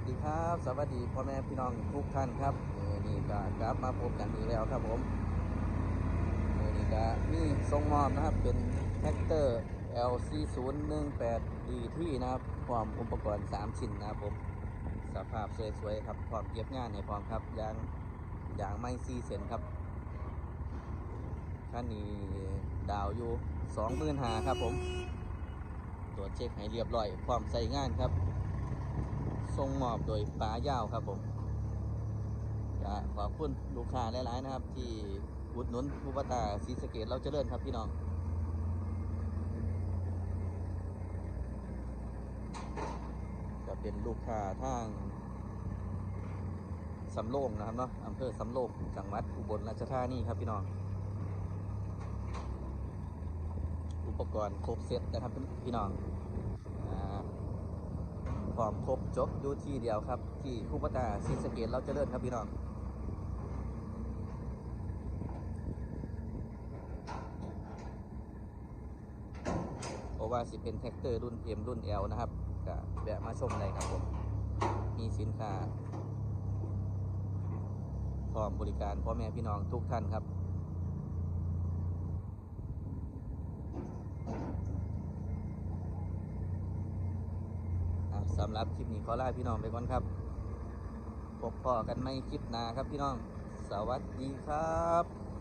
วัสดีครับ สวัสดีพ่อแม่พี่น้องทุกท่านครับเออนี่ก็กลับมาพบกันอีกแล้วครับผมเออนี่ก็มีทรงมอบนะครับเป็นแท็กเตอร์ LC 0 1 8 DT นะครับพร้อมอุปกรณ์ 3 ชิ้นนะครับผมสภาพสวยๆครับพร้อมเก็บงานให้พร้อมครับยางยางไม่ซีเซนครับคันนี้ดาวอยู่25,000ครับผม ตรวจเช็คให้เรียบร้อยพร้อมใส่งานครับ ส่งมอบโดยป้ายาวครับผมขอบคุณลูกค้าหลาย ๆ นะครับ ที่อุดหนุนผู้ปตาซีสะเกตเราจเจริญครับพี่น้องจะเป็นลูกค้าทางสำโรงนะครับเนาะอำเภอสำโรงจังหวัดอุบลราชธานีครับพี่น้อง อุปกรณ์ครบเซตนะครับพี่น้อง พร้อมครบจบอยู่ที่เดียวครับ ที่คู่ปตาซีสเกตเราจะเจริญครับพี่น้องเพราะว่าสิเป็นแท็กเตอร์รุ่น M รุ่น L นะครับก็แวะมาชมเลยครับผม มีสินค้าพร้อมบริการพ่อแม่พี่น้องทุกท่านครับ สำหรับคลิปนี้ขอลาพี่น้องไปก่อนครับพบพอกันไม่คลิปหน้าครับพี่น้อง สวัสดีครับ